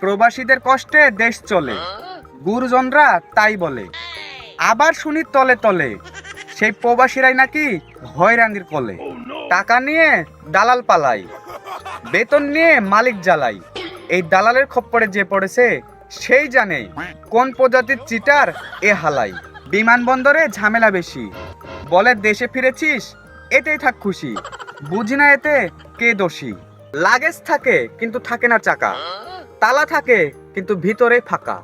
প্রবাসীদের কষ্টে দেশ চলে। গুরুজনরা তাই বলে। আবার শুনি তলে তলে। সেই প্রবাসীরাই নাকি হয়রানির কলে। টাকা নিয়ে দালাল পালাই বেতন নিয়ে মালিক জ্বালাই এই দালালের খপ্পরে যে পড়েছে, সেই জানে কোন প্রজাতির চিটার এ হালাই। বিমানবন্দরে ঝামেলা বেশি। বলে, দেশে ফিরেছিস, এতেই থাক খুশি। বুঝি না এতে কে দোষী। লাগেজ থাকে, কিন্তু থাকে না চাকা। তালা থাকে, কিন্তু ভিতরে ফাঁকা।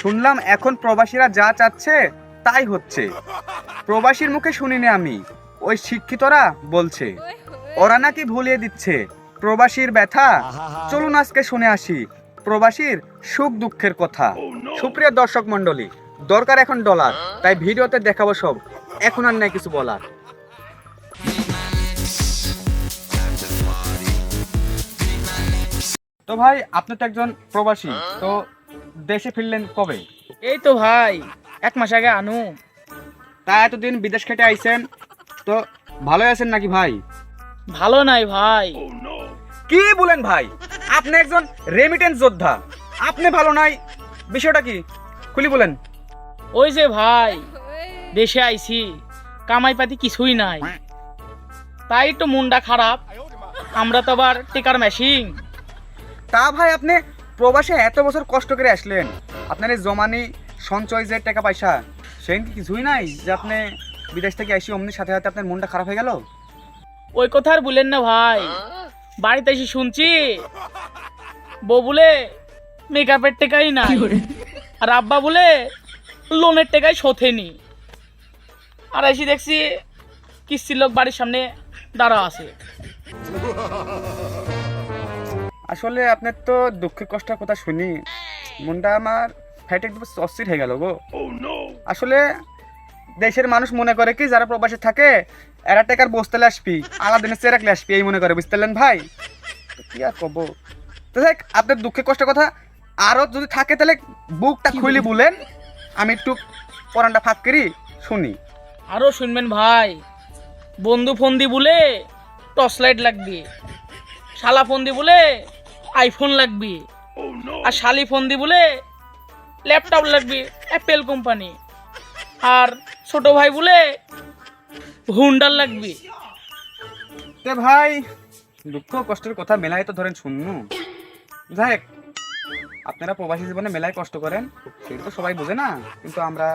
শুনলাম এখন প্রবাসীরা যা চাচ্ছে, তাই হচ্ছে। প্রবাসীর মুখে শুনিনি আমি। ওই শিক্ষিতরা বলছে, ওরা নাকি ভুলিয়ে দিচ্ছে। প্রবাসীর ব্যথা। চলুন আজকে শুনে আসি। প্রবাসীর সুখ দুঃখের কথা। সুপ্রিয় দর্শক মণ্ডলী, দরকার এখন ডলার, তাই ভিডিওতে দেখাবো সব। এখন আর নাই কিছু বলার। তো ভাই আপনি তো একজন প্রবাসী তো দেশে ফিরলেন কবে? এই তো ভাই এক মাস আগে আনু। তা এতদিন বিদেশ খেটে আইছেন তো ভালোই আছেন নাকি ভাই? ভালো নাই ভাই। কি বলেন ভাই? আপনি একজন রেমিটেন্স যোদ্ধা আপনি ভালো নাই বিষয়টা কি? খুলি বলেন। ওই যে ভাই দেশে আইছি কামাই পাতি কিছুই নাই। তাই তো মুন্ডা খারাপ আমরা তো আবার টিকার মেশিন তা ভাই আপনি প্রবাসে এত বছর কষ্ট করে আসলেন। আপনার এই জমানি সঞ্চয় যে টাকা পয়সা সেই কি কিছুই নাই যে আপনি বিদেশ থেকে আসি অমনি সাথে সাথে আপনার মনটা খারাপ হয়ে গেল? ওই কথা আর বলেন না ভাই। বাড়িতে এসে শুনছি বউ বলে মেকআপের টেকাই নাই। আর আব্বা বলে লোনের টেকাই শোধেনি আর এসে দেখছি কিস্তির লোক বাড়ির সামনে দাঁড়া আছে। আসলে আপনার তো দুঃখের কষ্টের কথা শুনি। মনটা আমার ফ্যাটে একদম অস্থির হয়ে গেল গো। আসলে দেশের মানুষ মনে করে কি যারা প্রবাসে থাকে এরা টেকার বসতে আসবি আলাদিনের রাখলে আসবি এই মনে করে বুঝতে পারলেন ভাই? কি আর কব তো দেখ আপনার দুঃখের কষ্টের কথা আরও যদি থাকে তাহলে বুকটা খুলি বলেন আমি একটু পরানটা ফাঁক করি শুনি। আরও শুনবেন ভাই। বন্ধু ফোন দি বলে টর্চ লাইট লাগবে। শালা ফোন দি বলে আইফোন লাগবে। আর শালি ফোন দি বলে ল্যাপটপ লাগবে অ্যাপেল কোম্পানি আর ছোট ভাই বলে হুন্ডার লাগবে। তে ভাই, দুঃখ, কষ্টের কথা মেলায় তো ধরেন শুননু। যাই আপনারা প্রবাসী জীবনে মেলায় কষ্ট করেন, সেটা তো সবাই বোঝে না, কিন্তু আমরা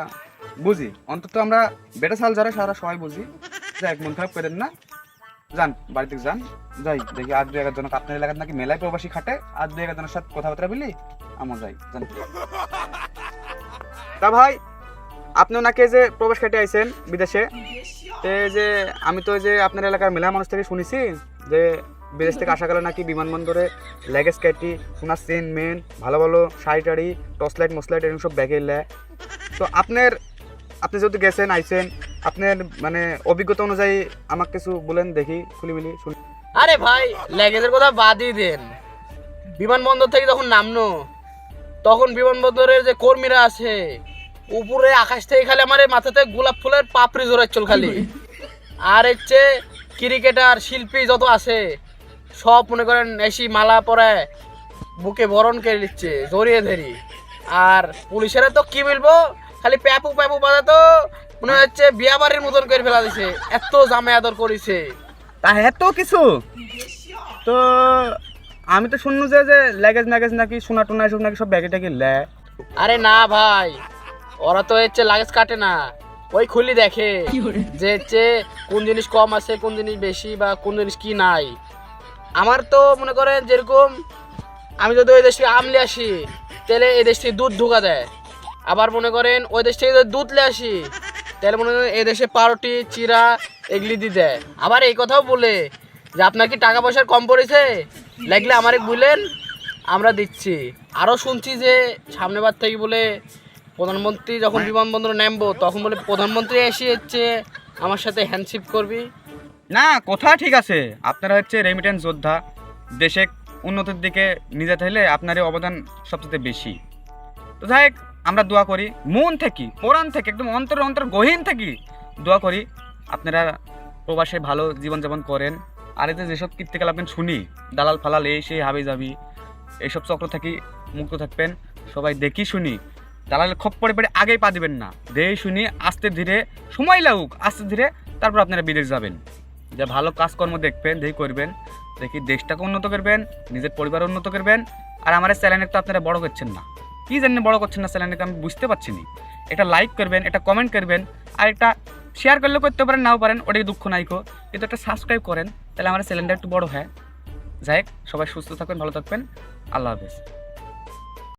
বুঝি। অন্তত আমরা বেটা সাল যারা, সারা সবাই বুঝি। যাই মন খারাপ করেন না। যান, বাড়িতে যান। যাই, দেখি আজ দু এগারো জন আপনার এলাকার নাকি। মেলায় প্রবাসী খাটে আজ দু এগারো জনের সাথে কথাবার্তা বলি আমার যাই তা ভাই, আপনি নাকি এই যে প্রবাস খাটে আইছেন বিদেশে, তো যে আমি তো যে আপনার এলাকার মেলা মানুষ থেকে শুনেছি যে বিদেশ থেকে আসা গেলে নাকি বিমানবন্দরে লেগেজ ক্যাটি সোনার চেন মেন ভালো ভালো শাড়ি টাড়ি টর্চ লাইট মসলাইট এরকম সব ব্যাগে লেয় তো আপনার, আপনি যেহেতু গেছেন, আইছেন আপনার মানে অভিজ্ঞতা অনুযায়ী আমাকে কিছু বলেন দেখি খুলি মিলি শুনি। আরে ভাই ল্যাগেজের কথা বাদই দেন। বিমানবন্দর থেকে যখন নামনো, তখন বিমানবন্দরের যে কর্মীরা আছে, উপরে আকাশ থেকে খালি আমার মাথাতে গোলাপ ফুলের পাপড়ি জোরাচ্ছিল খালি। আর হচ্ছে ক্রিকেটার, শিল্পী যত আছে, সব মনে করেন এসি মালা পরে বুকে বরণ করে নিচ্ছে, জড়িয়ে ধরি। আর পুলিশেরা তো কি বলব খালি প্যাপু প্যাপু বাজা তো মনে হচ্ছে বিয়া বাড়ির মতন করে ফেলা দিছে। এত জামে আদর করেছে। তা এত কিছু? তো আমি তো শুনলু যে যে লেগেজ ম্যাগেজ নাকি সোনা টোনা এসব নাকি সব ব্যাগে ট্যাগে লেয় আরে না ভাই ওরা তো হচ্ছে লাগেজ কাটে না। ওই খুলি দেখে যে হচ্ছে কোন জিনিস কম আছে কোন জিনিস বেশি বা কোন জিনিস কি নাই। আমার তো মনে করেন যেরকম আমি যদি ওই দেশ থেকে আমলে আসি তাহলে এই দেশ থেকে দুধ ঢুকা দেয় আবার মনে করেন ওই দেশ থেকে দুধ লে আসি তাহলে মনে করেন এই দেশে পাউরুটি চিরা এগুলি দিয়ে দেয়। আবার এই কথাও বলে যে আপনার কি টাকা পয়সার কম পড়েছে? লাগলে আমারে বললেন আমরা দিচ্ছি। আরও শুনছি যে সামনেবার থেকে বলে প্রধানমন্ত্রী যখন বিমানবন্দরে নামবো তখন বলে প্রধানমন্ত্রী এসে হচ্ছে আমার সাথে হ্যান্ডশিপ করবি? না কথা ঠিক আছে। আপনারা হচ্ছে রেমিটেন্স যোদ্ধা। দেশে উন্নতির দিকে নিয়ে যেতে হলে আপনারই অবদান সবচেয়ে বেশি। তো যাই হোক, আমরা দোয়া করি মন থেকে, কোরআন থেকে, একদম অন্তর অন্তর গহীন থেকে দোয়া করি আপনারা প্রবাসে ভালো জীবনযাপন করেন। আর এতে যেসব কীর্তিকাল আপনি শুনি, দালাল ফালাল, এই সেই হাবি যাবি এইসব চক্র থেকে মুক্ত থাকবেন, সবাই দেখি শুনি। দালালের খপ পড়ে পড়ে আগেই পা দিবেন না। দেই শুনি, আস্তে ধীরে সময় লাগুক, আস্তে ধীরে তারপর আপনারা বিদেশ যাবেন। যে ভালো কাজকর্ম দেখবেন, দেখি করবেন, দেখি দেশটাকে উন্নত করবেন, নিজের পরিবার উন্নত করবেন, আর আমার চ্যানেলে তো আপনারা বড় করছেন না। কি জানি বড় করছেন না স্যালেন্ডকে আমি বুঝতে পারছি না এটা লাইক করবেন, এটা কমেন্ট করবেন, আর এটা শেয়ার করলে করতে পারেন, নাও পারেন ওটাই দুঃখ নাইকো কিন্তু একটা সাবস্ক্রাইব করেন, তাহলে আমার চ্যানেলটা একটু বড় হয়। যাই সবাই সুস্থ থাকবেন ভালো থাকবেন। আল্লাহ হাফেজ।